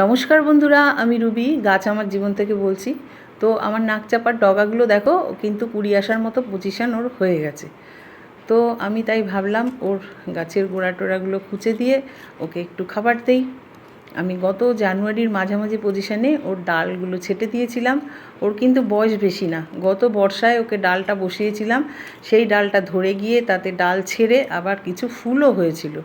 নমস্কার বন্ধুরা, আমি রুবি, গাছ আমার জীবন থেকে বলছি। তো আমার নাক চাপার ডগাগুলো দেখো, কিন্তু কুড়ি আসার মতো পজিশান ওর হয়ে গেছে। তো আমি তাই ভাবলাম, ওর গাছের গোড়া টোড়াগুলো খুঁচে দিয়ে ওকে একটু খাবার দেই। আমি গত জানুয়ারির মাঝামাঝি পজিশানে ওর ডালগুলো ছেটে দিয়েছিলাম। ওর কিন্তু বয়স বেশি না। গত বর্ষায় ওকে ডালটা বসিয়েছিলাম। সেই ডালটা ধরে গিয়ে তাতে ডাল ছেড়ে আবার কিছু ফুলও হয়েছিল।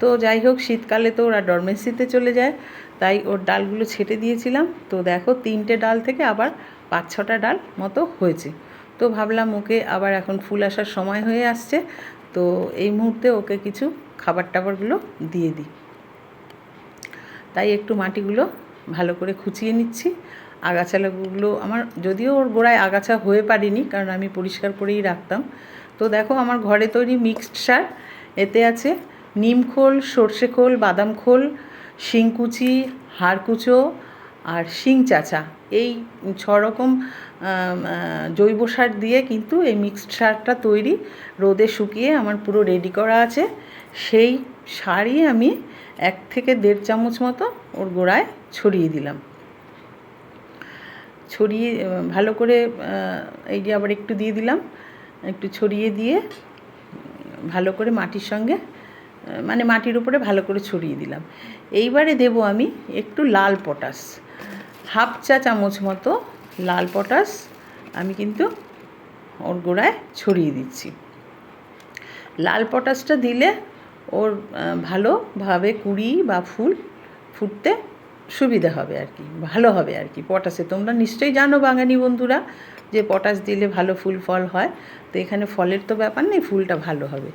তো যাই হোক, শীতকালে তো ওরা ডরমেন্সিতে চলে যায়, তাই ওর ডালগুলো ছেটে দিয়েছিলাম। তো দেখো, তিনটে ডাল থেকে আবার পাঁচ ছটা ডাল মতো হয়েছে। তো ভাবলাম ওকে আবার এখন ফুল আসার সময় হয়ে আসছে, তো এই মুহূর্তে ওকে কিছু খাবার টাবারগুলো দিয়ে দিই। তাই একটু মাটিগুলো ভালো করে খুঁচিয়ে নিচ্ছি। আগাছালাগুলো আমার, যদিও ওর গোড়ায় আগাছা হয়ে পারিনি কারণ আমি পরিষ্কার করেই রাখতাম। তো দেখো, আমার ঘরে তৈরি মিক্সড সার এতে আছে নিম খোল, সর্ষে খোল, বাদাম খোল, শিংকুচি, হাড়কুচো আর শিং চাচা এই ছ রকম জৈব সার দিয়ে কিন্তু এই মিক্সড সারটা তৈরি রোদে শুকিয়ে আমার পুরো রেডি করা আছে। সেই সারই আমি এক থেকে দেড় চামচ মতো ওর গোড়ায় ছড়িয়ে দিলাম। ছড়িয়ে, ভালো করে এই যে আবার একটু দিয়ে দিলাম। একটু ছড়িয়ে দিয়ে ভালো করে মাটির সঙ্গে মানে মাটির উপরে ভালো করে ছড়িয়ে দিলাম। এইবারে দেব আমি একটু লাল পটাশ। হাফ চা চামচ মতো লাল পটাশ আমি কিন্তু ওর গোড়ায় ছড়িয়ে দিচ্ছি। লাল পটাশটা দিলে ওর ভালোভাবে কুড়ি বা ফুল ফুটতে সুবিধা হবে আর কি, ভালো হবে আর কি পটাশে। তোমরা নিশ্চয়ই জানো বাঙালি বন্ধুরা যে পটাশ দিলে ভালো ফুল ফল হয়, তো এখানে ফলের তো ব্যাপার নেই, ফুলটা ভালো হবে।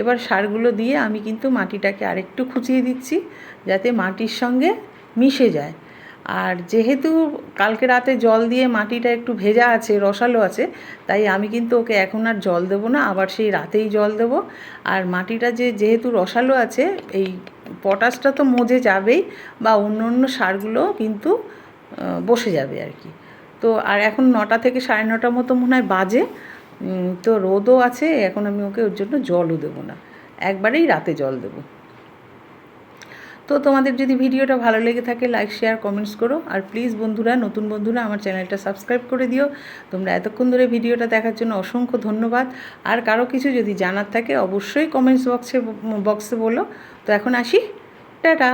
এবার সারগুলো দিয়ে আমি কিন্তু মাটিটাকে আরেকটু খুঁচিয়ে দিচ্ছি, যাতে মাটির সঙ্গে মিশে যায়। আর যেহেতু কালকে রাতে জল দিয়ে মাটিটা একটু ভেজা আছে, রসালো আছে, তাই আমি কিন্তু ওকে এখন আর জল দেবো না, আবার সেই রাতেই জল দেব। আর মাটিটা যে যেহেতু রসালো আছে, এই পটাশটা তো মজে যাবেই, বা অন্য অন্য সারগুলো কিন্তু বসে যাবে আর কি। তো আর এখন নটা থেকে সাড়ে নটার মতো মনে হয় বাজে। তো রোদও আছে, এখন আমি ওকে ওর জন্য জলও দেবো না। একবারেই রাতে জল দেবো। তো তোমাদের যদি ভিডিওটা ভালো লেগে থাকে লাইক শেয়ার কমেন্টস করো। আর প্লিজ বন্ধুরা, নতুন বন্ধুরা, আমার চ্যানেলটা সাবস্ক্রাইব করে দিও। তোমরা এতক্ষণ ধরে ভিডিওটা দেখার জন্য অসংখ্য ধন্যবাদ। আর কারও কিছু যদি জানার থাকে, অবশ্যই কমেন্টস বক্সে বক্সে বলো। তো এখন আসি। টাটা!